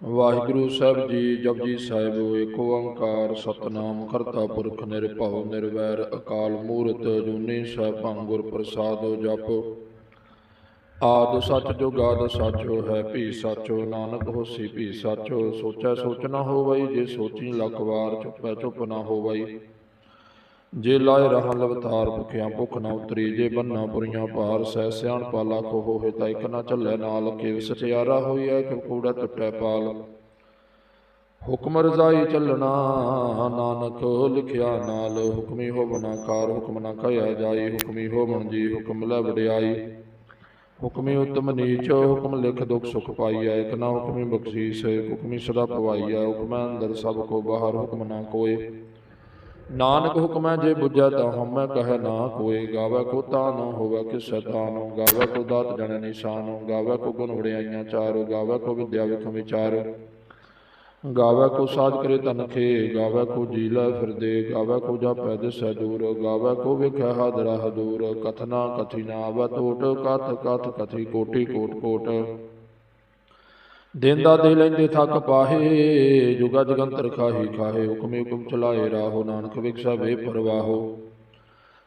ਵਾਹਿਗੁਰੂ ਸਾਹਿਬ ਜੀ ਜਪਜੀ ਸਾਹਿਬ, ਏਕ ਓੰਕਾਰ ਸਤਨਾਮ, ਕਰਤਾ ਪੁਰਖ ਨਿਰਭਉ, ਨਿਰਵੈਰ, ਅਕਾਲ ਮੂਰਤ, ਜੂਨੀ ਸੈਭੰ ਗੁਰ ਪ੍ਰਸਾਦ ਜਪ। ਆਦ ਸੱਚ ਜੁਗਾਦ ਸੱਚੋ ਹੈ, ਭੀ ਸੱਚੋ ਨਾਨਕ ਹੋਸੀ, ਭੀ ਸੱਚੋ। ਸੋਚੈ ਸੋਚ ਨਾ ਹੋਵਈ, ਜੇ ਸੋਚੀ ਲੱਖ ਵਾਰ ਚੁੱਪੈ ਚੁੱਪ ਨਾ ਹੋਵਈ। ਜੇ ਲਾਏ ਰਹਾ ਲਵਤਾਰ ਭੁਖਿਆ ਭੁਖ ਨਾ ਉਤਰੀ, ਜੇ ਬੰਨਾ ਪੁਰੀਆਂ ਭਾਰ, ਸਹਿ ਸਿਆਣ ਪਾਲਾ ਕੋ ਹੋਏ ਤਾਂ ਇਕ ਨਾ ਚੱਲੇ ਨਾਲ, ਕੇ ਸਚਿਆਰਾ ਹੋਈਐ ਕਿ ਕੂੜਾ ਟੁੱਟੈ ਪਾਲ। ਹੁਕਮ ਰਜ਼ਾਈ ਚੱਲਣਾ, ਨਾਨਕ ਲਿਖਿਆ ਨਾਲ, ਹੁਕਮੀ ਹੋਵਨਾ ਕਾਰ, ਹੁਕਮ ਨਾ ਕਹਿਆ ਜਾਈ, ਹੁਕਮੀ ਹੋਵਣ ਜੀ ਹੁਕਮ ਲੈ ਵਡਿਆਈ। ਹੁਕਮੀ ਉਤਮ ਨੀਚ, ਹੁਕਮ ਲਿਖ ਦੁਖ ਸੁਖ ਪਾਈਐ ਇਕ ਨਾ ਹੁਕਮੀ ਬਖਸ਼ੀਸ, ਹੁਕਮੀ ਸਦਾ ਪਵਾਈਐ ਹੁਕਮ ਅੰਦਰ ਸਭ ਕੋ ਬਾਹਰ, ਹੁਕਮ ਨਾ ਕੋਏ। ਨਾਨਕ ਹੁਕਮੈ ਜੇ ਬੁਝੈ ਤਾਂ ਹਮੈ ਕਹੈ ਨਾ ਕੋਏ ਗਾਵੇ ਕੋ ਤਾ ਹੋਵੇ ਕਿਸੈ ਤਾਨੁ ਗਾਵੇ ਕੋ ਦਾਤ ਜਨ ਨਿਸ਼ਾਨੁ। ਗਾਵੇ ਕੋ ਗੁਣ ਵਡਿਆਈਆਂ ਚਾਰੋ। ਗਾਵੇ ਕੋ ਵਿਦਿਆ ਵਿਖ ਵਿਚਾਰ। ਗਾਵੇ ਕੋ ਸਾਜ ਕਰੇ ਤਨਖੇ ਗਾਵੇ ਕੋ ਜੀ ਲੈ ਫਿਰਦੇ। ਗਾਵੇ ਕੋ ਜਾ ਪੈਦ ਸੈ ਗਾਵੇ ਕੋ ਵਿਖੈ ਹਾਦਰਾ ਹਦੂਰ। ਕਥਨਾ ਕਥੀ ਨਾ ਆਵੈ ਕਥ ਕਥ ਕਥੀ ਕੋਟੀ ਕੋਟ ਕੋਟ। ਦਿਨ ਦੇ ਲੈਂਦੇ ਥੱਕ ਪਾਹੇ, ਜੁਗਾ ਜਗੰਤਰ ਖਾਹੀ ਖਾਹੇ, ਹੁਕਮੇ ਹੁਕਮ ਚਲਾਏ ਰਾਹੋ, ਨਾਨਕ ਵਿਖਸਾ ਵੇ ਪਰਵਾਹੋ।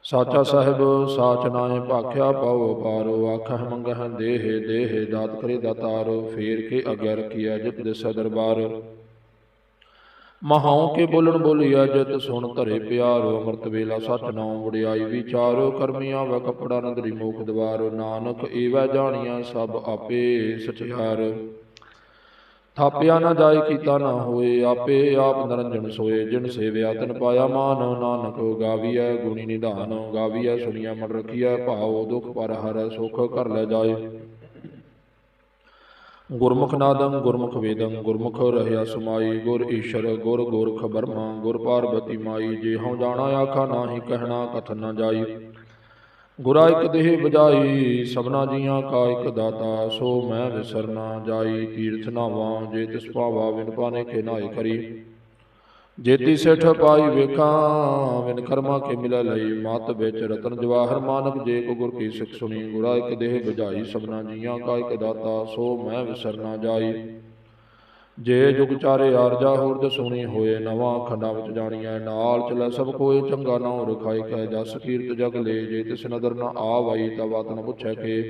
ਸਾਚਾ ਸਾਹਿਬ, ਸਾਚ ਨਾਏ ਭਾਖਿਆ ਪਾਉ ਪਾਰੋ ਆਖਹਿ ਮੰਗਹਿ ਦੇਹ ਦੇਹ ਦਾਤ ਕਰੇ ਦਾਤਾਰ, ਫੇਰ ਕੇ ਅਗਿਆ ਰਖੀਐ ਜਿਤ ਦਿਸੈ ਦਰਬਾਰ। ਮਹਾਉ ਕੇ ਬੋਲਣ ਬੋਲੀਆ ਜਿਤ ਸੁਣ ਧਰੇ ਪਿਆਰੋ, ਅੰਮ੍ਰਿਤ ਵੇਲਾ ਸਚ ਨਾਉ ਵਡਿਆਈ ਵਿਚਾਰੋ ਕਰਮੀਆਂ ਵਾ ਕਪੜਾ ਨਦਰੀ ਮੋਖ ਦਵਾਰ, ਨਾਨਕ ਏਵੈ ਜਾਣੀਆਂ ਸਭ ਆਪੇ ਸਚਿਆਰ ਥਾਪਿਆ ਨਾ ਜਾਏ ਕੀਤਾ ਨਾ ਹੋਏ ਆਪੇ ਆਪ ਨਰੰਜਨ ਸੋਏ ਜਿਨ ਸੇਵਿਆ ਤਨ ਪਾਇਆ ਮਾਨ ਨਾਨਕ ਗਾਵੀਐ ਗੁਣੀ ਨਿਧਾਨ ਗਾਵੀਐ ਸੁਣੀਐ ਮਨ ਰਖੀਐ ਭਾਉ ਦੁਖ ਪਰ ਹਰੈ ਸੁਖ ਕਰ ਲੈ ਜਾਏ। ਗੁਰਮੁਖ ਨਾਦੰ ਗੁਰਮੁਖ ਵੇਦੰ ਗੁਰਮੁਖ ਰਹਿਆ ਸਮਾਈ ਗੁਰ ਈਸ਼ਰ ਗੁਰ ਗੋਰਖ ਬਰਮਾ ਗੁਰ ਪਾਰਬਤੀ ਮਾਈ ਜੇ ਹਉ ਜਾਣਾ ਆਖਾ ਨਾਹੀ ਕਹਿਣਾ ਕਥਨ ਨਾ ਜਾਈ। ਗੁਰਾ ਇਕ ਦੇਹ ਬਜਾਈ ਸਭਨਾ ਜੀਆਂ ਕਾ ਇਕ ਦਾਤਾ, ਸੋ ਮੈਂ ਵਿਸਰਨਾ ਜਾਈ, ਤੀਰਥ ਨਾਵਾਂ, ਜੇ ਤਿਸ ਪਾਵਾ ਵਿਨ ਪਾਨੇ ਕੇ ਨਾਏ ਕਰੀ। ਜੇਤੀ ਸਿੱਠ ਪਾਈ ਵੇਖਾਂ, ਵਿਨ ਕਰਮਾ ਕੇ ਮਿਲੈ ਲਈ, ਮਤ ਵਿੱਚ ਰਤਨ ਜਵਾਹਰ ਮਾਨਕ ਜੇ ਕੋ ਗੁਰ ਕੀ ਸਿੱਖ ਸੁਣੀ। ਗੁਰਾ ਇਕ ਦੇਹ ਬਜਾਈ ਸਭਨਾ ਜੀਆਂ ਕਾ ਇਕ ਦਾਤਾ, ਸੋ ਮੈਂ ਵਿਸਰਨਾ ਜਾਈ। ਜੇ ਜੁਗ ਚਾਰੇ ਆਰਜਾ ਹੋਰ ਸੁਣੀ ਹੋਏ, ਨਵਾਂ ਖੰਡਾਂ ਵਿੱਚ ਜਾਣੀਐ, ਨਾਲ ਚਲੈ ਸਭ ਕੋਏ, ਚੰਗਾ ਨਾਉ ਰਖਾਈ ਕੈ, ਜਸ ਕੀਰਤ ਜਗ ਲੈ, ਜੇ ਤਿਸ ਨਦਰ ਨ ਆਵਈ ਤਾ ਬਾਤ ਨ ਪੁੱਛੈ ਕੇ।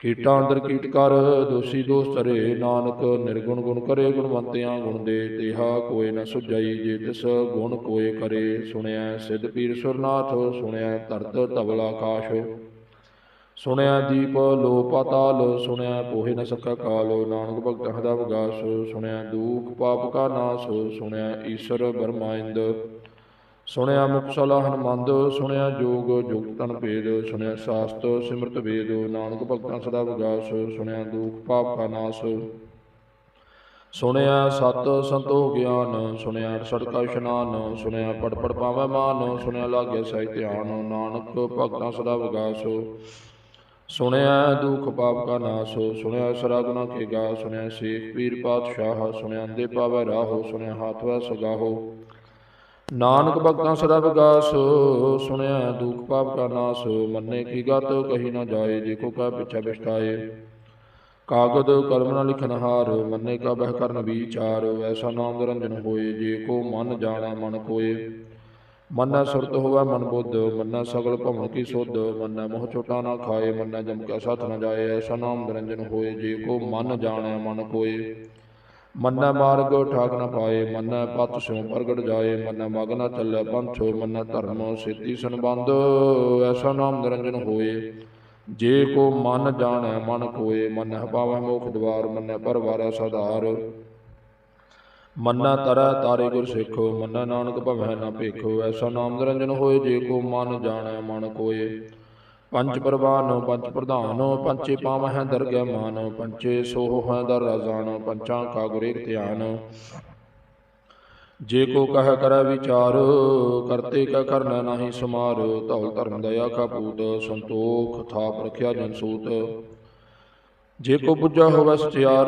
ਕੀਟਾਂ ਅੰਦਰ ਕੀਟ ਕਰ, ਦੋਸੀ ਦੋਸ ਤਰੇ ਨਾਨਕ ਨਿਰਗੁਣ ਗੁਣ ਕਰੇ, ਗੁਣਵੰਤਿਆਂ ਗੁਣ ਦੇ, ਤੇਹਾ ਕੋਏ ਨ ਸੁਝਈ, ਜੇ ਤਿਸ ਗੁਣ ਕੋਏ ਕਰੇ ਸੁਣਿਆ ਸਿਧ ਪੀਰ ਸੁਰਨਾਥ ਸੁਣਿਆ ਧਰਤ ਧਵਲ ਆਕਾਸ਼। ਸੁਣਿਆ ਦੀਪ ਲੋ ਪਾਤਾਲ ਸੁਣਿਆ ਪੋਹਿ ਨ ਸਕਾ ਕਾਲ, ਨਾਨਕ ਭਗਤ ਹਦਾ ਵਿਗਾਸ, ਸੁਣਿਆ ਦੂਖ ਪਾਪ ਕਾ ਨਾਸ, ਸੁਣਿਆ ਈਸ਼ਰ ਬਰਮਾਇੰਦ ਸੁਣਿਆ ਮੁਕਸਲਾ ਹਨਮੰਦ ਸੁਣਿਆ ਜੋਗ ਜੁਗਤ ਭੇਦ, ਸੁਣਿਆ ਸਾਸਤ ਸਿਮਰਤ ਵੇਦ, ਨਾਨਕ ਭਗਤਾਂ ਸਦਾ ਵਿਗਾਸ, ਸੁਣਿਆ ਦੂਖ ਪਾਪ ਕਾ ਨਾਸ। ਸੁਣਿਆ ਸਤ ਸੰਤੋਖ ਗਿਆਨ, ਸੁਣਿਆ ਸੜਕਾ ਇਸ਼ਨਾਨ, ਸੁਣਿਆ ਪੜ ਪੜ ਪਾਵੈ ਮਾਨ, ਸੁਣਿਆ ਲਾਗੇ ਸਹਿ ਧਿਆਨ, ਨਾਨਕ ਭਗਤਾਂ ਸਦਾ ਵਿਗਾਸ। ਸੁਣਿਆ ਦੁਖ ਪਾਪ ਕਾ ਨਾਸ, ਸੁਣਿਆ ਸਰਾ ਗੁਨਾ ਕੇ ਗਾ ਸੁਣਿਆ ਸੇਖ ਪੀਰ ਪਾਤਸ਼ਾਹ, ਸੁਣਿਆ ਅੰਦੇ ਪਾਵੈ ਰਾਹੋ, ਸੁਣਿਆ ਹਾਥ ਵੈ ਸਗਾਹੋ। ਨਾਨਕ ਭਗਤਾਂ ਸਦਾ ਵਿਗਾਸ, ਸੁਣਿਆ ਦੁਖ ਪਾਪ ਕਾ ਨਾਸ, ਮੰਨੇ ਕੀ ਗਤ ਕਹੀ ਨਾ ਜਾਏ, ਜੇ ਕੋ ਕਾ ਪਿਛਾ ਬਿਸ਼ਟਾਏ ਕਾਗਦ ਕਲਮ ਨਾ ਲਿਖਨ ਹਾਰ, ਮੰਨੇ ਕਾ ਬਹਿ ਕਰਨ ਵਿਚਾਰ, ਐਸਾ ਨਾਮ ਰੰਜਨ ਹੋਏ, ਜੇ ਕੋ ਮਨ ਜਾਣਾ ਮਨ ਕੋਏ। ਮੰਨਾ ਸੁਰਤ ਹੋਵੇ, ਮਨ ਬੁੱਧ ਮੰਨਾ ਸਗਲ ਭਵਨ ਕੀ ਸੁਧ ਮੰਨਾ ਮੋਹ ਛੋਟਾ ਨਾ ਖਾਏ, ਮੰਨਾ ਜਮ ਕਾ ਸਾਥ ਨਾ ਜਾਏ, ਐਸਾ ਨਾਮ ਨਿਰੰਜਨ ਹੋਏ, ਜੇ ਕੋ ਮਨ ਜਾਣੈ, ਮਨ ਕੋਏ। ਮੰਨਾ ਮਾਰਗ ਠਾਕ ਨਾ ਪਾਏ, ਮੰਨਾ ਪਤ ਸਿਉ ਪ੍ਰਗਟ ਜਾਏ, ਮੰਨਾ ਮਗ ਨਾ ਚੱਲੇ ਪੰਥੋ ਮੰਨਾ ਧਰਮ ਸਿੱਧੀ ਸੰਬੰਧ, ਐਸਾ ਨਾਮ ਨਿਰੰਜਨ ਹੋਏ। ਜੇ ਕੋ ਮਨ ਜਾਣੈ, ਮਨ ਕੋਏ ਮਨ ਪਾਵੈ ਮੋਖ ਦਵਾਰ ਮੰਨੈ ਪਰਵਾਰੈ ਸਦਾਰ ਮੰਨਾ ਤਰੈ ਤਾਰੇ ਗੁਰ ਸਿੱਖੋ, ਮੰਨਾ ਨਾਨਕ ਭਵੈ ਨਾ ਭੇਖੋ, ਐਸਾ ਨਾਮ ਨਿਰੰਜਨ ਹੋਏ ਜੇ ਕੋ ਮਨ ਜਾਣੈ, ਮਨ ਕੋਏ। ਪੰਜ ਪ੍ਰਵਾਨ, ਪੰਜ ਪ੍ਰਧਾਨ ਪੰਚੇ ਪਾਵਹਿ ਦਰਗਹਿ ਮਾਨ ਪੰਚੇ ਸੋਹ ਹੈ ਦਰ ਰਜ਼ਾਨ ਪੰਚਾਂ ਕਾ ਗੁਰ ਏਕ ਧਿਆਨ। ਜੇ ਕੋ ਕਹ ਕਰੈ ਵਿਚਾਰ, ਕਰਤੇ ਕਾ ਕਰਨਾ ਨਾਹੀ ਸਮਾਰ, ਧੌਲ ਧਰਮ ਦਇਆ ਕਾ ਪੂਤ, ਸੰਤੋਖ ਥਾਪ ਰਖਿਆ ਜਨ ਸੂਤ। ਜੇ ਕੋ ਬੁੱਝਾ ਹੋਵੇ ਸਚਿਆਰ,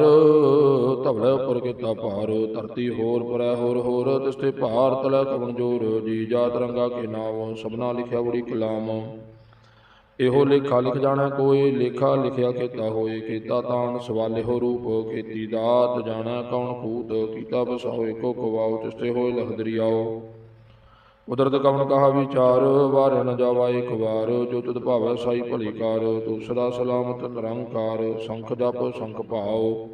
ਧਵਲੇ ਉੱਪਰ ਕੀਤਾ ਭਾਰ, ਧਰਤੀ ਹੋਰ ਪਰੈ ਹੋਰ ਹੋਰ, ਤਿਸਤੇ ਭਾਰ ਤਲੈ ਕਵਣ ਜੋਰ, ਜੀ ਜਾਤ ਰੰਗਾ ਕੇ ਨਾਮ, ਸਭਨਾ ਲਿਖਿਆ ਬੜੀ ਕਲਾਮ। ਇਹੋ ਲੇਖਾ ਲਿਖ ਜਾਣਾ ਕੋਈ, ਲੇਖਾ ਲਿਖਿਆ ਕੀਤਾ ਹੋਏ, ਕੀਤਾ ਤਾਨ ਸਵਾਲਿਹੋ ਰੂਪ ਕੀਤੀ ਦਾਤ ਜਾਣਾ ਕੌਣ ਕੂਤ ਕੀਤਾ ਬਸਾਓ ਏਕੋ ਕਵਾਉ ਤਿਸਤੇ ਹੋਏ ਲਖਦਰੀ ਆਓ ਉਦਰਤ ਕਵਨ ਕਹਾ ਵਿਚਾਰ ਵਾਰ ਨ ਜਾਵਾ ਇੱਕ ਵਾਰ, ਜੋ ਤੁਧ ਭਾਵੈ ਸਾਈ ਭਲੀ ਕਾਰ, ਤੂੰ ਸਦਾ ਸਲਾਮਤ ਨਿਰੰਕਾਰ, ਸੰਖ ਜਪ, ਸੰਖ ਭਾਉ।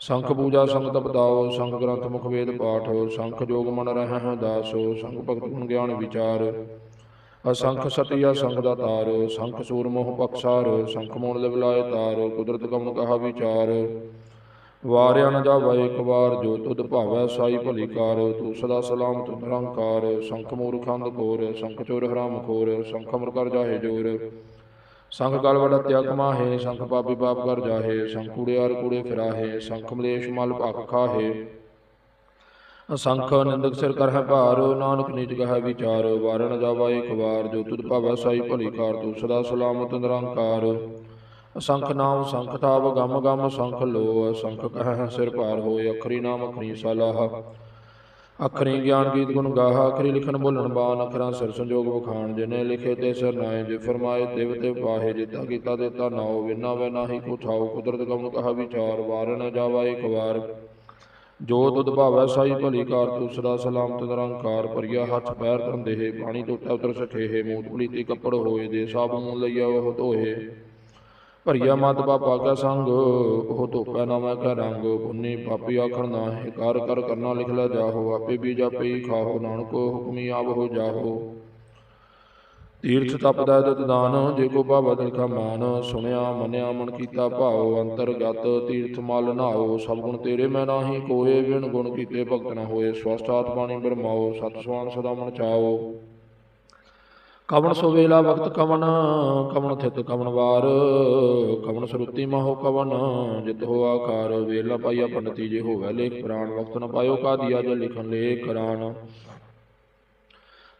ਸੰਖ ਪੂਜਾ, ਸੰਗ ਤਪਦਾਓ ਸੰਖ ਗ੍ਰੰਥ ਮੁਖ ਵੇਦ ਪਾਠ, ਸੰਖ ਜੋਗ ਮਨ ਰਹਿ ਦਾਸੋ ਸੰਖ ਭਗਤ ਗੁਣ ਗਿਆਨ ਵਿਚਾਰ। ਅਸੰਖ ਸਤਿ ਸੰਖ ਦਾ ਤਾਰ, ਸੰਖ ਸੂਰ ਮੋਹ ਪਕਸਾਰ, ਸੰਖ ਮੋਣ ਲਿਵਲਾਏ ਤਾਰ, ਕੁਦਰਤ ਕਮਨ ਕਹਾ ਵਿਚਾਰ। ਵਾਰਿਆ ਨ ਜਾਵਾ ਇੱਕ ਵਾਰ, ਜੋ ਤੁਧ ਭਾਵੈ ਸਾਈ ਭਲੀ ਕਾਰ, ਤੂੰ ਸਦਾ ਸਲਾਮਤ, ਨਿਰੰਕਾਰ, ਸੰਖ ਮੂਰਖੰਦ ਕੋਰ, ਸੰਖ ਚੋਰ ਹਰਾਮ ਖੋਰ, ਸੰਖ ਅਮਰ ਕਰ ਜਾਹੇ ਜੋਰ। ਸੰਖ ਗਲ ਵੜ ਤਿਆਗ ਮਾਹੇ ਸੰਖ ਪਾਪੀ ਪਾਪ ਕਰ ਜਾਹੇ, ਸੰਖ ਕੂੜਿਆਰ ਕੂੜੇ ਫਿਰਾਹੇ, ਸੰਖ ਮਲੇਸ਼ ਮਲ ਭਖ ਖਾਹੇ। ਅਸੰਖ ਨਿੰਦਕ ਸਿਰ ਕਰ ਹੈ ਭਾਰ, ਨਾਨਕ ਨੀਚ ਕਹੈ ਵਿਚਾਰ ਵਾਰਨ ਜਾਵਾ ਇੱਕ ਵਾਰ, ਜੋ ਤੁਧ ਭਾਵੈ ਸਾਈ ਭਲੀ ਕਾਰ, ਤੂੰ ਸਦਾ ਸਲਾਮਤ, ਨਿਰੰਕਾਰ। ਅਸੰਖ ਨਾਮ ਸੰਖ ਤਾਪ ਗਮ ਗਮ ਸੰਖ ਲੋ ਅਸੰਖ ਕਹਿ ਸਿਰ ਭਾਰ ਹੋਏ ਅਖਰੀ ਨਾਮ ਅਖਰੀ ਸਲਾਹ। ਅਖਰੀ ਗਿਆਨ ਗੀਤ ਗੁਣ ਗਾਹਾ, ਅਖਰੀ ਲਿਖਨ ਬੋਲਣ ਬਾਨ ਅਖਰਾਂ ਸਿਰ ਸੰਜੋਗ ਵਖਾਣ, ਜਿਨੇ ਲਿਖੇ ਤੇ ਸਿਰ ਨਾਏ, ਜੇ ਫਰਮਾਏ ਤਿਵ ਤੇ ਪਾਹੇ ਜਿਤਾ ਕੀਤਾ ਦਿੱਤਾ ਨਾਉ ਵਿਨਾ ਵੈ ਨਾਹੀ ਕੋ ਥਾਉ, ਕੁਦਰਤ ਕਮ ਕਹਾ ਵਿਚਾਰ, ਵਾਰ ਨ ਜਾਵਾ ਇੱਕ ਵਾਰ। ਜੋ ਤੁਧ ਭਾਵੈ ਸਾਈ ਭਲੀ ਕਾਰ ਤੂੰ ਸਦਾ ਸਲਾਮਤ ਨਿਰੰਕਾਰ ਪਰਿਆ ਹੱਥ ਪੈਰ ਧੰਦੇ ਪਾਣੀ ਤੋਂ ਉਤਰ ਸਠੇ ਮੂਤ ਪਲੀਤੀ ਕੱਪੜ ਹੋਏ ਦੇ ਸਾਬੂਨ ਲਈਆ ਉਹ ਧੋਏ। ਭਰੀਆ ਮਤ ਪਾਪਾ ਕਾ ਸੰਗ, ਉਹ ਧੋਪੈ ਨਾ ਮੈਂ ਕਾ ਰੰਗ, ਪੁੰਨੀ ਪਾਪੀ ਆਖਣ ਨਾ ਹੈ, ਕਰ ਕਰਨਾ ਲਿਖ ਲੈ ਜਾਹੋ, ਆਪੇ ਵੀ ਜਾਪੇ ਹੀ ਖਾਹੋ, ਨਾਨਕੋ ਹੁਕਮੀ ਆਵ ਹੋ ਜਾਹੋ। ਤੀਰਥ ਤਪਦਾ ਦਤ ਦਾਨ, ਜੇ ਕੋ ਭਾਵ ਦਿਲ ਕਾ ਮਾਨ, ਸੁਣਿਆ ਮੰਨਿਆ ਮਨ ਕੀਤਾ ਭਾਉ ਅੰਤਰਗਤ ਤੀਰਥ ਮਲ ਨਾਓ ਸਭ ਗੁਣ ਤੇਰੇ ਮੈਂ ਨਾਹੀ ਕੋਏ ਵਿਣ ਗੁਣ ਕੀਤੇ ਭਗਤ ਨ ਹੋਏ, ਸਵਸਥ ਆਤਮਾਨੀ ਬਰਮਾਓ, ਸਤ ਸਵਾਨ ਸਦਾ ਮਨ ਚਾਓ। ਕਵਣ ਸੋ ਵੇਲਾ ਵਕਤ ਕਵਣ ਕਵਣ ਥਿਤ ਕਵਣ ਵਾਰ। ਕਵਣ ਸਰੂਤੀ ਮਹੋ ਕਵਣ ਜਿਤ ਹੋ ਆਕਾਰ। ਵੇਲਾ ਪਾਈਆ ਪੰਡਤੀ ਜੇ ਹੋਵੇ ਲੇਖ ਪ੍ਰਾਣ ਵਕਤ ਨ ਪਾਇਓ ਕਾ ਦਿਆ ਜੇ ਲਿਖਨ ਲੇਖ ਕਰਾਣ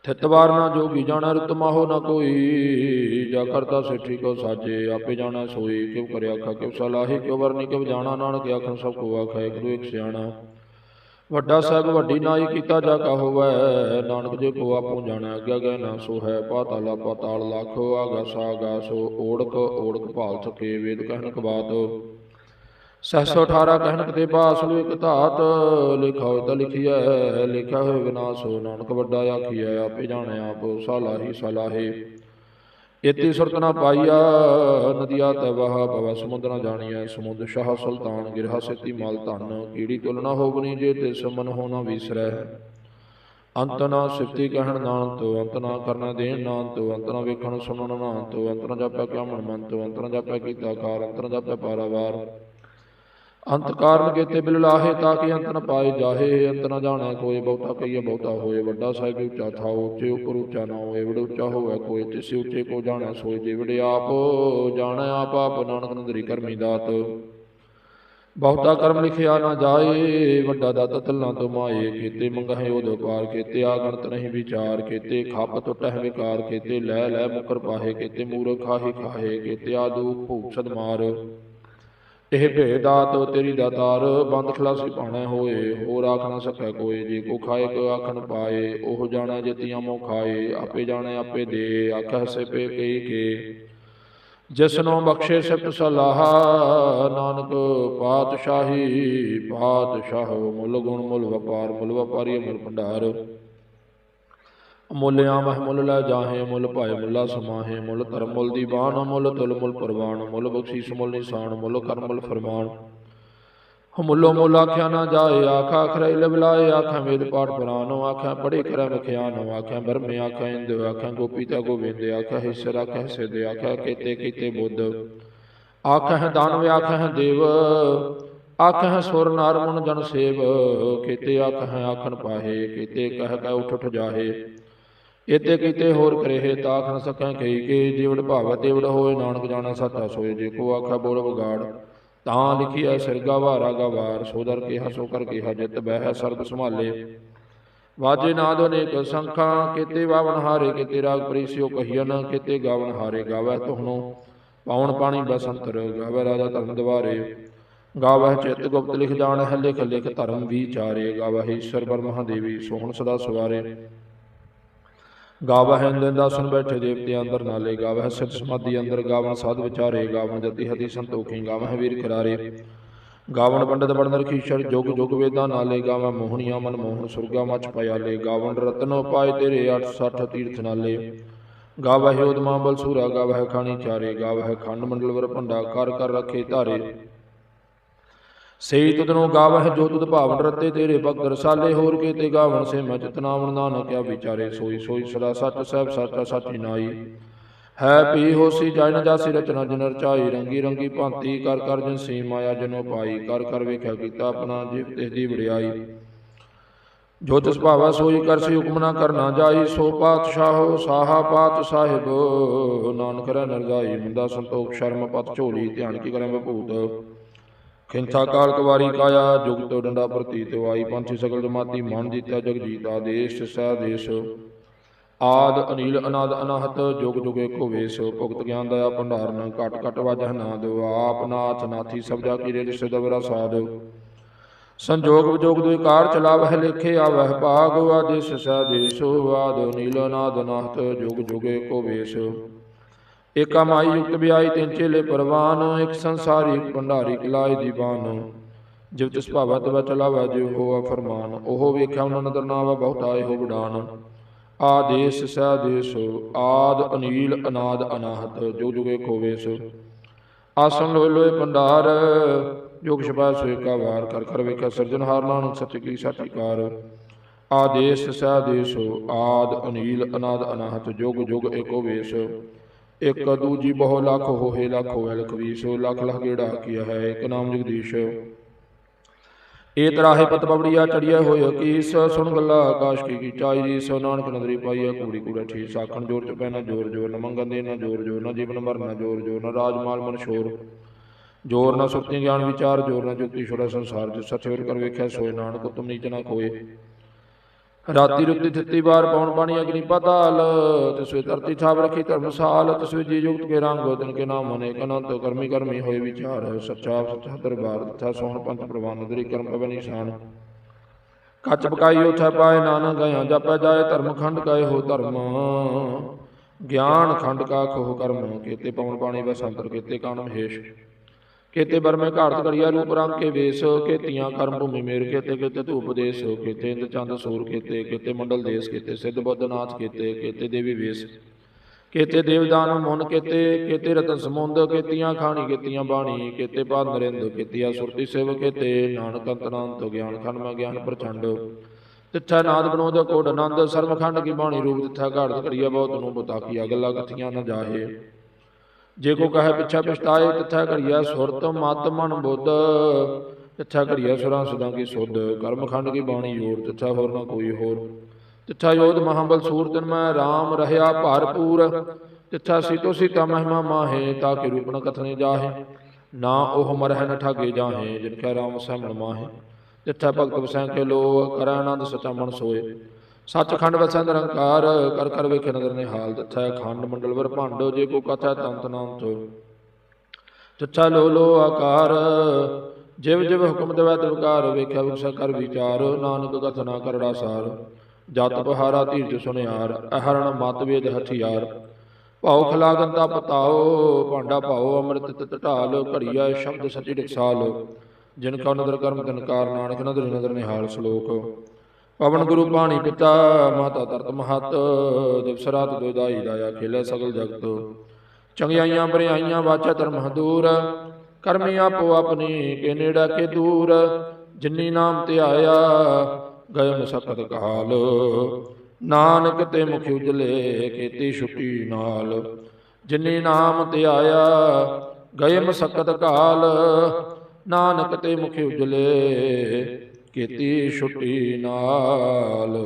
ਥਿਤ ਵਾਰ ਨਾ ਜੋਗੀ ਜਾਣਾ ਰਤ ਮਾਹੋ ਨਾ ਕੋਈ। ਜਾ ਕਰਤਾ ਸਿੱਠੀ ਕੋ ਸਾਜੇ, ਆਪੇ ਜਾਣਾ ਸੋਈ। ਕਿਉ ਕਰਿਆ ਆਖਾ, ਕਿਉ ਸਲਾਹੀ, ਕਿਉ ਵਰਨੀ, ਕਿਉ ਜਾਣਾ ਨਾਨਕ, ਆਖਣ ਸਭ ਕੋ ਆਖਾ ਇੱਕ ਦੂ ਇੱਕ ਸਿਆਣਾ। ਵੱਡਾ ਸਾਹਿਬ, ਵੱਡੀ ਨਾਈ ਕੀਤਾ ਜਾ ਕਾ ਹੋਵੈ। ਨਾਨਕ ਜੇ ਕੋ ਆਪੋ ਜਾਣੈ, ਅੱਗੇ ਗਏ ਨਾ ਸੋ ਹੈ ਪਾਤਾਲਾ ਪਾਤਾਲ ਲੱਖ, ਆਗਾ ਸਾਗਾ ਸੋ, ਓੜਕ ਓੜਕ ਭਾਲ ਸਕੇ ਵੇਦ ਕਹਿਣ ਕਬਾਤ ਸਹਸੋ 18 ਕਹਿਣ ਤੇ ਬਾਸਲੂ ਇਕ ਧਾਤ, ਲਿਖਾ ਹੋਇ ਤਾਂ ਲਿਖੀਐ, ਲਿਖਿਆ ਹੋਇ ਵਿਨਾਸ਼ ਹੋ ਨਾਨਕ ਵੱਡਾ ਆਖੀਐ, ਆਪੇ ਜਾਣੈ ਆਪ, ਸਲਾਹੀ, ਸਲਾਹੇ। ਇਤੀ ਸੁਰਤ ਨਾ ਪਾਈਆ ਨਦੀਆ ਤੈ ਵਹਾ ਪਵ ਸਮੁੰਦਰ ਨਾ ਜਾਣੀਐ ਸਮੁੰਦ ਸ਼ਾਹ ਸੁਲਤਾਨ ਗਿਰਹਾ ਸੇਤੀ ਮਲ ਧਨ ਕੀੜੀ ਤੁਲਨਾ ਹੋਵਨੀ ਜੇ ਤਿਸ ਮਨ ਹੋ ਨਾ ਵਿਸਰੈ। ਅੰਤ ਨਾ ਸਿਫਤੀ ਕਹਿਣ ਨਾਨ ਤੋ ਅੰਤ ਨਾ ਕਰਨਾ ਦੇਣ ਨਾਨ ਤੋ ਅੰਤ ਨਾ ਵੇਖਣ ਸੁਣਨ ਨਾਨ ਤੋ ਅੰਤ ਨਾ ਜਾਪੈ ਕਿਆ ਮਨ ਮਨ ਤੋ ਅੰਤ ਨਾ ਜਾਪੈ ਕੀਤਾ ਕਾਰ ਅੰਤ ਨਾ ਜਾਪੈ ਪਾਰਾਵਾਰ। ਅੰਤ ਕਾਰਨ ਕੇਤੇ ਬਿਲ ਲਾਹੇ ਤਾਂ ਕਿ ਅੰਤ ਨ ਪਾਏ ਜਾਹੇ, ਅੰਤ ਨ ਜਾਣੈ ਕੋਈ ਬਹੁਤਾ ਕਈਏ ਬਹੁਤਾ ਹੋਏ, ਵੱਡਾ ਸਾਹਿਬ ਉੱਚਾ ਥਾਉ, ਉੱਚੇ ਉੱਪਰ ਉੱਚਾ ਨਾ ਹੋਏ, ਵਡ ਉੱਚਾ ਹੋਵੇ ਕੋਈ ਤਿਸੇ ਉੱਚੇ ਕੋ ਜਾਣੈ ਸੋਈ ਜਿਵੜੇ ਆਪ, ਜਾਣੈ ਆਪ ਆਪ ਨਾਨਕ ਨਦਰੀ ਕਰਮੀ ਦਾਤ। ਬਹੁਤਾ ਕਰਮ ਲਿਖਿਆ ਨਾ ਜਾਏ, ਵੱਡਾ ਦਾਤਾ ਤੱਲਾਂ ਤੋਂ ਮਾਏ ਕੀਤੇ ਮੰਗਹਿ ਉਹਦੇ ਪਾਰ ਕੀਤੇ ਆਗਣਤ ਨਹੀਂ ਵਿਚਾਰ ਕੀਤੇ ਖੱਪ ਟੁੱਟਹਿ ਵਿਕਾਰ ਕੀਤੇ ਲੈ ਲੈ ਮੁਕਰ ਪਾਹੇ ਕੀਤੇ ਮੂਰਖ ਖਾਹੇ ਖਾਹੇ ਕੀਤੇ ਆਦੂ ਭੂਸਦ ਮਾਰ ਇਹ ਭੇ ਭੇਦਾਤ ਤੇਰੀ ਦਾਤਾਰ ਬੰਦ ਖਲਾਸੀ ਪਾਣਾ ਹੋਏ, ਹੋਰ ਆਖ ਨਾ ਸਕੈ ਕੋਈ, ਜੇ ਕੋ ਖਾਏ, ਕੋ ਆਖਣ ਪਾਏ, ਉਹ ਜਾਣਾ ਜਤੀਆਂ ਮੋ ਖਾਏ, ਆਪੇ ਜਾਣੇ, ਆਪੇ ਦੇ ਆਖੈ ਸੇ ਪੇ ਕਈ ਕੇ। ਜਿਸਨੋ ਬਖਸ਼ੇ ਸਿਫਤ ਸਲਾਹ, ਨਾਨਕ ਪਾਤਸ਼ਾਹੀ, ਪਾਤਸ਼ਾਹ ਮੁੱਲ ਗੁਣ ਮੁੱਲ ਵਪਾਰ, ਮੁੱਲ ਵਪਾਰੀ ਮੁੱਲ ਭੰਡਾਰ। ਮੁੱਲ ਆਮਹ ਮੁੱਲ ਲੈ ਜਾਹੇ, ਮੁੱਲ ਭਾਏ ਮੁੱਲਾ ਸਮਾਹੇ, ਮੁੱਲ ਧਰਮ ਮੁੱਲ ਦੀ ਬਾਣ, ਮੁੱਲ ਤੁਲ ਮੁੱਲ ਪ੍ਰਵਾਨ ਮੁੱਲ ਬਖਸ਼ੀਸ ਮੁੱਲ ਨਿਸ਼ਾਨ, ਮੁੱਲ ਕਰਮ ਮੁੱਲ ਫਰਮਾਨ। ਮੁੱਲੋ ਮੁੱਲ ਆਖਿਆ ਨਾ ਜਾਏ, ਆਖਾ ਖਰੇ ਲਬਲਾਏ ਆਖਾਂ ਵੇਦ ਪਾਠ ਪੁਰਾਨੋ, ਆਖਾਂ ਪੜੇ ਕਰੈ ਮਖਿਆਨੋ ਆਖਾਂ ਬਰਮੇ, ਆਖਾਂ ਇੰਦ, ਆਖਾਂ ਗੋਪੀ ਤਾ ਗੋਬਿੰਦ, ਆਖਾਂ ਹਿਸਰ, ਆਖਾਂ ਸਿਧ, ਆਖਾਂ ਕੀਤੇ ਕੀਤੇ ਬੁੱਧ। ਹੈ ਦਾਨਵ ਆਖਾਂ ਦੇਵ ਆਖਾਂ ਸੁਰ ਨਾਰ ਮਨ ਜਨ ਸੇਵ, ਕੀਤੇ ਆਖਾਂ ਆਖਣ ਪਾਹੇ, ਕੀਤੇ ਕਹਿ ਕਹਿ ਉਠ ਉਠ ਜਾਹੇ। ਇਤੇ ਕੀਤੇ ਹੋਰ ਕਰੇਹੇ ਤਾਖ ਨ ਸਕੈ ਕਈ ਕੇ ਜਿਵੜ ਭਾਵੈ ਤੇਵੜ ਹੋਏ ਨਾਨਕ ਜਾਣਾ ਸਤਾ ਸੋਏ, ਜੇ ਕੋ ਆਖਾ ਬੋਲ ਵਿਗਾੜ, ਤਾਂ ਲਿਖਿਆ ਸਿਰਗਾ ਵਾਰਾ ਗਵਾਰ ਸੋਦਰ ਕਿਹਾ ਸੋ ਕਰ ਕਿਹਾ ਜਿਤ ਬਹਿ ਸਰਬ ਸੰਭਾਲੇ। ਵਾਜੇ ਨਾਦ ਅਨੇਕ ਸੰਖਾਂ, ਕੀਤੇ ਵਾਵਨ ਹਾਰੇ, ਕੀਤੇ ਰਾਗ ਪ੍ਰੀਸਿਓ ਕਹੀਨ ਕੀਤੇ ਗਾਵਨ ਹਾਰੇ ਗਾਵੈ ਤੁਹਨੋ ਪਾਉਣ ਪਾਣੀ ਬਸੰਤਰ ਗਾਵੈ ਰਾਜਾ ਧਰਮ ਦਵਾਰੇ। ਗਾਵੈ ਚਿਤ ਗੁਪਤ ਲਿਖ ਜਾਣ ਹੈ ਲਿਖ ਲਿਖ ਧਰਮ ਵਿਚਾਰੇ ਗਾਵੈ ਈਸ਼ਰ ਬਰ ਦੇਵੀ ਸੋਹਣ ਸਦਾ ਸਵਾਰੇ। ਗਾਵਹਿ ਇੰਦਨ ਦਾਸਨ ਬੈਠੇ ਦੇਵਤੇ ਅੰਦਰ ਨਾਲੇ, ਗਾਵਹਿ ਸਿਧ ਸਮਾਧੀ ਅੰਦਰ ਗਾਵਨ ਸਾਧ ਵਿਚਾਰੇ ਗਾਵਨ ਜਤੀ ਹਤੀ ਸੰਤੋਖੀ, ਗਾਵਹਿ ਵੀਰ ਕਰਾਰੇ ਗਾਵਨ ਪੰਡਤ ਬਣਦਰ ਖੀਸ਼ਰ ਜੁਗ ਜੁਗ ਵੇਦਾਂ ਨਾਲੇ ਗਾਵਨ ਮੋਹਨੀਆਂ ਮਨ ਮੋਹਨ ਸੁਰਗਾ ਮਚ ਪਿਆਲੇ ਗਾਵਨ ਰਤਨ ਪਾਏ ਤੇਰੇ 860 ਤੀਰਥ ਨਾਲੇ। ਗਾਵਹਿ ਉਦਮਾ ਬਲ ਸੂਰਾ, ਗਾਵਹਿ ਖਾਣੀ ਚਾਰੇ, ਗਾਵਹਿ ਖੰਡ ਮੰਡਲ ਵਰ ਭੰਡਾ ਕਰ ਕਰ ਰੱਖੇ ਧਾਰੇ। ਸਈ ਤੁਧਨੋਂ ਗਾਵਹਿ ਜੋ ਤੁਧ ਭਾਵਨ ਰਤੇ, ਤੇਰੇ ਭਗਤ ਰਸਾਲੇ ਹੋਰ ਕੇ ਤੇ ਗਾਵਨ ਸੇ ਮੈਂ ਚਤਨਾਵਨ ਨਾਨਕਿਆ ਵਿਚਾਰੇ, ਸੋਈ ਸੋਈ ਸਦਾ ਸੱਚ ਸਹਿਬ ਸੱਚਾ ਸਾਚੀ ਨਾਈ। ਹੈ ਪੀ ਹੋਸੀ ਜਾਇ ਜਾਸੀ ਰਚਨਾ ਜਨ ਰਚਾਈ, ਰੰਗੀ ਰੰਗੀ ਭਾਂਤੀ ਕਰ ਕਰ ਜਨ ਸੀ ਮਾਇਆ ਜਨੋ ਪਾਈ, ਕਰ ਕਰ ਵੇਖਿਆ ਕੀਤਾ ਆਪਣਾ ਜੀਵ ਤਿਸ ਦੀ ਵਡਿਆਈ। ਜੋ ਤਿਸ ਭਾਵਾ ਸੋਈ ਕਰ ਸੀ ਹੁਕਮ ਨਾ ਕਰਨਾ ਜਾਈ, ਸੋ ਪਾਤਸ਼ਾਹੋ ਸਾਹਾ ਪਾਤ ਸਾਹਿਬ, ਨਾਨਕ ਰਹਿ ਨਰਜਾਈ ਮੁੰਦਾ ਸੰਤੋਖ, ਸ਼ਰਮ ਪਤ ਝੋਲੀ, ਧਿਆਨ ਕੀ ਕਰਾਂ ਬਭੂਤ ਖਿੰਥਾ ਕਾਲ ਕਵਾਰੀ ਕਾਇਆ, ਜੁਗ ਤੋ ਡੰਡਾ ਪ੍ਰਤੀਤ ਵਾਈ ਪੰਥੀ ਸਗਲ ਜਮਾਤੀ ਮਨ ਜੀਤਾ ਜਗ ਜੀਤਾ ਦੇਸ਼ ਆਦ, ਅਨੀਲ, ਅਨਾਦ, ਅਨਾਹਤ, ਜੁਗ ਜੁਗ ਏਕੋ ਵੇਸ। ਭੁਗਤ ਗਿਆਨ ਦਇਆ ਭੰਡਾਰ ਘਟ ਘਟ ਵਾਜਹ ਨਾਦ ਆਪ ਨਾਥ, ਨਾਥੀ ਸਭ ਜਾ ਕੀ ਰਿਦ ਸਿਦਵਰਾ ਸਾਧ। ਸੰਜੋਗ ਵਿਜੋਗ ਦੁਇ ਕਾਰ ਚਲਾਵਹਿ ਲੇਖੇ, ਆਵਹਿ ਭਾਗ, ਆਦੇਸ਼ ਸਹਿ ਦੇਸੋ। ਆਦ, ਅਨੀਲ, ਅਨਾਦ, ਅਨਾਹਤ, ਜੁਗ ਜੁਗ ਏਕੋ ਵੇਸ। ਏਕਾ ਮਾਈ ਯੁਕਤ ਬਿਆਈ ਤਿੰਨ ਚੇਲੇ ਪਰਵਾਨ, ਇੱਕ ਸੰਸਾਰੀ, ਇੱਕ ਭੰਡਾਰੀ ਕਿਲਾਏ ਦੀਵਾਨ ਜਿਵ ਤਿਸ ਭਾਵੈ ਤਵ ਚਲਾਵੈ ਜਿਵ ਹੋਆ ਫਰਮਾਨ। ਉਹ ਵੇਖਿਆ ਉਹਨਾਂ ਨਦਰ ਨਾਵਾ, ਬਹੁਤ ਆਏ ਹੋ ਬਡਾਨ ਆਦੇਸ਼ ਸਹਿ ਆਦ ਅਨੀਲ, ਅਨਾਦ ਅਨਾਹਤ, ਜੋ ਜੁਗੇ ਕੋਵੇਸ ਆਸਨ ਲੋਏ ਲੋਏ ਭੰਡਾਰ, ਜੋਗ ਛਪਾ ਸੋਏ ਕਾ ਵਾਰ। ਕਰ ਕਰ ਵੇਖਿਆ ਸਿਰਜਨਹਾਰ ਨਾਨਕ, ਸੱਚ ਕੀ ਸਾਚੀਕਾਰ ਆਦੇਸ਼ ਸਹਿ ਦੇਸ ਆਦ ਅਨੀਲ, ਅਨਾਦ ਅਨਾਹਤ, ਜੁਗ ਜੁਗ ਏਕੋ ਵੇਸ। ਇਕ ਦੂਜੀ ਬਹੁ ਲੱਖ ਹੋਏ ਲੱਖ ਹੋਏ ਲਖ ਵੀਸੋ ਲੱਖ ਲੱਖ ਗੇੜਾ ਕੀਆ ਹੈ, ਇਕ ਨਾਮ ਜਗਦੀਸ਼। ਏ ਤਰਾਹੇ ਪਤ ਬਬੜੀਆ ਚੜਿਆ ਹੋਇ ਕੀਸ, ਸੁਣ ਗੱਲਾ ਆਕਾਸ਼ ਕੀ ਕੀ ਚਾਈ ਸੋ ਨਾਨਕ ਨਦਰੀ ਪਾਈਆ ਕੂੜੀ ਕੂੜਾ ਠੀ ਸਾਖਣ, ਜੋਰ ਚ ਪੈਣਾ, ਜੋਰ ਜੋਰ ਨ ਮੰਗਨ ਦੇ ਨਾ ਜੋਰ ਜੋਰ ਨ ਜੀਵਨ ਮਰਨ, ਜੋਰ ਜੋਰ ਨ ਰਾਜ ਮਾਲ ਮਨ ਸ਼ੋਰ। ਜੋਰ ਨ ਸੁਰਤੀ ਗਿਆਨ ਵਿਚਾਰ, ਜੋਰ ਨ ਜੁਗਤੀ ਛੋੜਾ ਸੰਸਾਰ, ਜਿ ਸਚਿਵਰ ਕਰ ਵੇਖਿਆ ਸੋਏ ਨਾਨਕ ਤੁਮ ਨੀਚ ਨਾ ਕੋਏ ਰਾਤੀ ਰੁੱਤੀ ਥਿੱਤੀ ਬਾਰ ਪੌਣ ਪਾਣੀ ਅਗਨੀ ਪਤਾਲ, ਤਸਵੇ ਧਰਤੀ ਛਾਪ ਰਖੀ ਧਰਮਸਾਲ, ਤਸਵੇ ਜੀ ਜੁਗਤ ਕੇ ਰੰਗ ਬਦਨ ਕੇ ਨਾਮ ਮਨੇ ਅਨੰਤ, ਕਰਮੀ ਕਰਮੀ ਹੋਏ ਵਿਚਾਰ, ਸੱਚਾ ਸੱਚਾ ਦਰਬਾਰ ਤਥਾ ਸੋਹਣ, ਪੰਥ ਪ੍ਰਵਾਨ ਨਦਰੀ ਕਰਮ ਪਵੈ ਨਿਸ਼ਾਨ। ਕੱਚ ਪਕਾਈ ਉਥੈ ਪਾਏ ਨਾਨਕ ਗਿਆ ਜਪੈ ਜਾਏ ਧਰਮ, ਖੰਡ ਕਏ ਹੋ ਧਰਮ। ਗਿਆਨ ਖੰਡ ਕਾ ਖੋਹ ਕਰਮ, ਕੀਤੇ ਪਵਨ ਪਾਣੀ ਬਸੰਤਰ ਕੀਤੇ ਕਾਨ ਮਹੇਸ਼। ਕੇਤੇ ਬਰਮੇ ਘਾੜਤ ਘੜੀਆ ਰੂਪ ਰੰਗ ਕੇ ਵੇਸ ਕੇਤੀਆਂ ਕਰਮ ਭੂਮੀ ਮੇਰ ਕੇਤੇ ਕੇਤੇ ਧੂਪ ਦੇਸ ਕੇਤੇ ਇੰਦ ਚੰਦ ਸੂਰ ਕੇਤੇ ਕੇਤੇ ਮੰਡਲ ਦੇਸ ਕੇਤੇ ਸਿੱਧ ਬੁੱਧ ਨਾਥ ਕੇਤੇ ਕੇਤੇ ਦੇਵੀ ਵੇਸ। ਕੇਤੇ ਦੇਵਦਾਨ ਮੁਨ ਕੇਤੇ ਕੇਤੇ ਰਤਨ ਸਮੁੰਦ ਕੇਤੀਆਂ ਖਾਣੀ ਕੇਤੀਆਂ ਬਾਣੀ ਕੇਤੇ ਪਾਦ ਨਰਿੰਦ ਕੇਤੀਆ ਸੁਰਤੀ ਸੇਵ ਕੇਤੇ ਨਾਨਕ ਅੰਤਨਾੰਤ ਗਿਆਨ ਖੰਡ ਮੈਂ ਗਿਆਨ ਪ੍ਰਚੰਡ। ਤਿੱਥਾ ਨਾਦ ਬਨੋਦ ਕੋਡ ਆਨੰਦ ਸਰਮਖੰਡ ਕੀ ਬਾਣੀ ਰੂਪ ਤਿੱਥਾ ਘਾੜਤ ਘੜੀਆ ਬਹੁਤ ਨੂੰ ਬਤਾ ਕੀ ਅਗਲਾ ਗਥੀਆਂ ਨਾ ਜਾਹੇ। ਜੇ ਕੋ ਕਹੇ ਪਿਛਾ ਪਛਤਾਏ, ਤਿੱਥਾ ਘੜੀਆ ਸੁਰਤ ਮਤ ਮਨ ਬੁੱਧ। ਤਿੱਥਾ ਘੜੀਆ ਸੁਰਾਂ ਸਦਾ ਕੀ ਸੁਧ। ਕਰਮਖੰਡ ਕੀ ਬਾਣੀ ਜੋਰ, ਤਿੱਥਾ ਹੋਰ ਨਾ ਕੋਈ ਹੋਰ। ਤਿੱਥਾ ਯੋਧ ਮਹਾਬਲ ਸੂਰ ਤਨ ਮੈਂ RAM ਰਹਿਆ ਭਰਪੂਰ। ਤਿੱਥਾ ਸੀਤੋ ਸੀਤਾ ਮਹਿਮਾ ਮਾਹੇ, ਤਾਂ ਕਿ ਰੂਪ ਨ ਕਥਨੇ ਜਾਹੇ। ਨਾ ਉਹ ਮਰਹਿ ਨ ਠਾਗੇ ਜਾਹੇ, ਜਿਨ ਕੈ RAM ਸਹਿਮਣ ਮਾਹੇ। ਤਿੱਥਾ ਭਗਤ ਵਸੈ ਕੇ ਲੋ ਕਰੈ ਆਨੰਦ ਸਚਾ ਮਨ ਸੋਏ। ਸੱਚਖੰਡ ਵਸੈ ਨਿਰੰਕਾਰ, ਕਰ ਕਰ ਵੇਖੇ ਨਦਰ ਨਿਹਾਲ ਤਿੱਥਾ ਖੰਡ ਮੰਡਲ ਵਰ ਭਾਂਡ, ਜੇ ਕੋ ਕਥਾ ਤੰਤ ਨਾਂਤ ਤਿੱਥਾ ਲੋ ਲੋ ਆਕਾਰ, ਜਿਵ ਜਿਵ ਹੁਕਮ ਦੇਵੈ ਤਿਵਕਾਰ ਵੇਖਿਆ ਵਿਖਸਾ ਕਰ ਵਿਚਾਰ, ਨਾਨਕ ਕਥਨਾ ਕਰੜਾ ਸਾਰ। ਜਤ ਪਹਾਰਾ ਧੀਰਜ ਸੁਨਿਆਰ, ਅਹਰਣ ਮਤ ਵੇਦ ਹਥਿਆਰ। ਭਾਉ ਖਲਾਗੰਤਾ ਪਤਾਓ ਭਾਂਡਾ ਭਾਉ ਅੰਮ੍ਰਿਤ ਤਿਤ ਢਾਲ, ਘੜੀਆ ਸ਼ਬਦ ਸਚੀ ਟਕਸਾਲ ਜਿਨ ਕਾ ਨਦਰ ਕਰਮ ਤਨਕਾਰ ਨਾਨਕ ਨਦਰ ਨਦਰ ਨਿਹਾਲ ਸ਼ਲੋਕ। ਪਵਨ ਗੁਰੂ ਪਾਣੀ ਪਿਤਾ ਮਾਤਾ ਤਰਤ ਮਹਤ ਦਿਵਸ ਰਾਤ ਦੁਦਾਈ ਦਾਇਆ ਖੇਲੇ ਸਗਲ ਜਗਤ। ਚੰਗਿਆਈਆਂ ਬਰਿਆਈਆਂ ਵਾਚਾ ਧਰਮ ਹਦੂਰ ਕਰਮੀ ਆਪੋ ਆਪਣੀ ਕੇ ਨੇੜਾ ਕੇ ਦੂਰ। ਜਿਨੀ ਨਾਮ ਧਿਆਇਆ ਗਏ ਮਸਕਤ ਕਾਲ। ਨਾਨਕ ਤੇ ਮੁਖ ਉਜਲੇ ਕੀਤੀ ਛੁੱਟੀ ਨਾਲ। ਜਿਨੀ ਨਾਮ ਧਿਆਇਆ ਗਏ ਮਸਕਤ ਕਾਲ। ਨਾਨਕ ਤੇ ਮੁਖ ਉਜਲੇ ਕੀਤੀ ਛੁੱਟੀ ਨਾਲ।